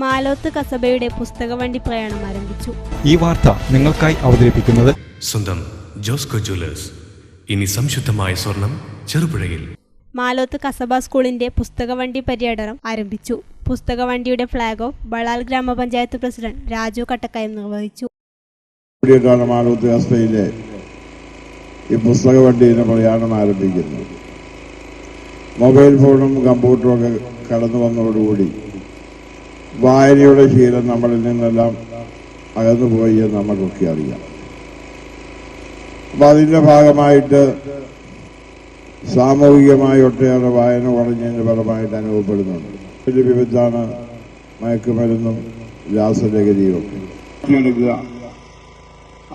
മാലോത്ത് കസബയുടെ പുസ്തകവണ്ടി പ്രയാണം ആരംഭിച്ചു. ഈ വാർത്ത നിങ്ങൾക്കായി അവതരിപ്പിക്കുന്നത് സ്വന്തം ജോസ്കോ ജ്വല്ലേഴ്സ്. ഇനി സംശുദ്ധമായ സ്വർണം ചെറുപുഴയിൽ. മാലോത്ത് കസബ സ്കൂളിന്റെ പുസ്തകവണ്ടി പര്യടനം ആരംഭിച്ചു. പുസ്തകവണ്ടിയുടെ ഫ്ളാഗ് ഓഫ് ബളാൽ ഗ്രാമപഞ്ചായത്ത് പ്രസിഡന്റ് രാജു കട്ടക്കയം നിർവഹിച്ചു. മാലൂത്ത് ഈ പുസ്തകവണ്ടിയുടെ പ്രയാണം ആരംഭിക്കുന്നു മൊബൈൽ ഫോണും കമ്പ്യൂട്ടറും ഒക്കെ കടന്നു വന്നതോടുകൂടി വായനയുടെ ശീലം നമ്മളിൽ നിന്നെല്ലാം അകന്നുപോയി എന്ന് നമുക്കൊക്കെ അറിയാം. അപ്പൊ അതിന്റെ ഭാഗമായിട്ട് സാമൂഹികമായി ഒട്ടേറെ വായന കുറഞ്ഞതിന്റെ ഫലമായിട്ട് അനുഭവപ്പെടുന്നുണ്ട്. ഇതിൽ വിവിധാണ് മയക്കുമരുന്നും രാസലഹരിയും ഒക്കെ എടുക്കുക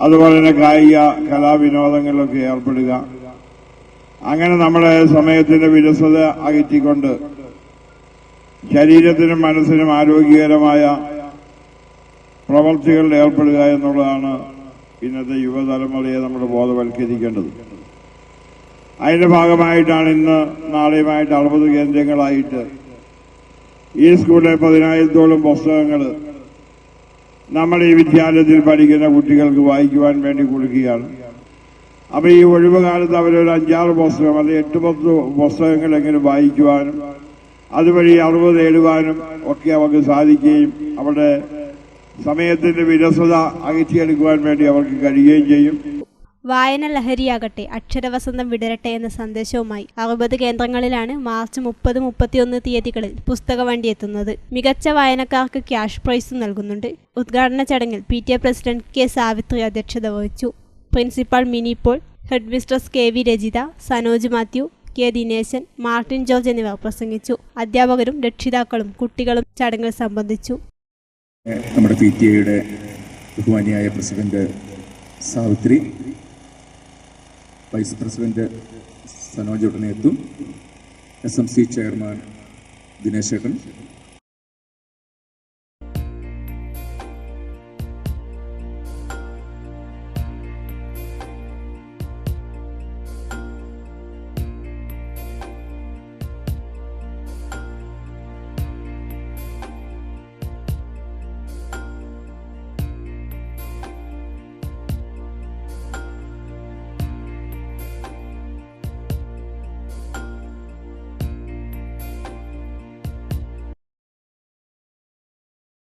അതുപോലെ തന്നെ കായിക കലാവിനോദങ്ങളിലൊക്കെ ഏർപ്പെടുക. അങ്ങനെ നമ്മുടെ സമയത്തിന്റെ വിരസത അകറ്റിക്കൊണ്ട് ശരീരത്തിനും മനസ്സിനും ആരോഗ്യകരമായ പ്രവർത്തികളിൽ ഏർപ്പെടുക എന്നുള്ളതാണ് ഇന്നത്തെ യുവതലമുറയെ നമ്മൾ ബോധവൽക്കരിക്കേണ്ടത്. അതിന്റെ ഭാഗമായിട്ടാണ് ഇന്ന് നാളെയുമായിട്ട് അറുപത് കേന്ദ്രങ്ങളായിട്ട് ഈ സ്കൂളിലെ പതിനായിരത്തോളം പുസ്തകങ്ങൾ നമ്മൾ ഈ വിദ്യാലയത്തിൽ പഠിക്കുന്ന കുട്ടികൾക്ക് വായിക്കുവാൻ വേണ്ടി കൊടുക്കുകയാണ്. അപ്പോൾ ഈ ഒഴിവ് കാലത്ത് അവരൊരു അഞ്ചാറ് പുസ്തകം അല്ലെങ്കിൽ എട്ട് പത്ത് പുസ്തകങ്ങളെങ്കിലും വായിക്കുവാനും അതുവഴി അറിവ് നേടുവാനും ഒക്കെ അവർക്ക് സാധിക്കുകയും അവരുടെ സമയത്തിന്റെ വിരസത അകറ്റിയെടുക്കുവാൻ വേണ്ടി അവർക്ക് കഴിയുകയും ചെയ്യും. വായന ലഹരിയാകട്ടെ അക്ഷരവസന്തം വിടരട്ടെ എന്ന സന്ദേശവുമായി അറുപത് കേന്ദ്രങ്ങളിലാണ് മാർച്ച് മുപ്പത് മുപ്പത്തിയൊന്ന് തീയതികളിൽ പുസ്തകവണ്ടി എത്തുന്നത്. മികച്ച വായനക്കാർക്ക് ക്യാഷ് പ്രൈസും നൽകുന്നുണ്ട്. ഉദ്ഘാടന ചടങ്ങിൽ P T A president K Savithri അധ്യക്ഷത വഹിച്ചു. Principal Mini headmistress headmistress K V Rajitha Sanoj Mathew K Dineshan Martin George എന്നിവർ പ്രസംഗിച്ചു. അധ്യാപകരും രക്ഷിതാക്കളും കുട്ടികളും ചടങ്ങിൽ സംബന്ധിച്ചു. നമ്മുടെ പി ടി എയുടെ ബഹുമാനിയായ president Savithri vice president Sanoj ഉടനെ എത്തും S M C chairman Dinesh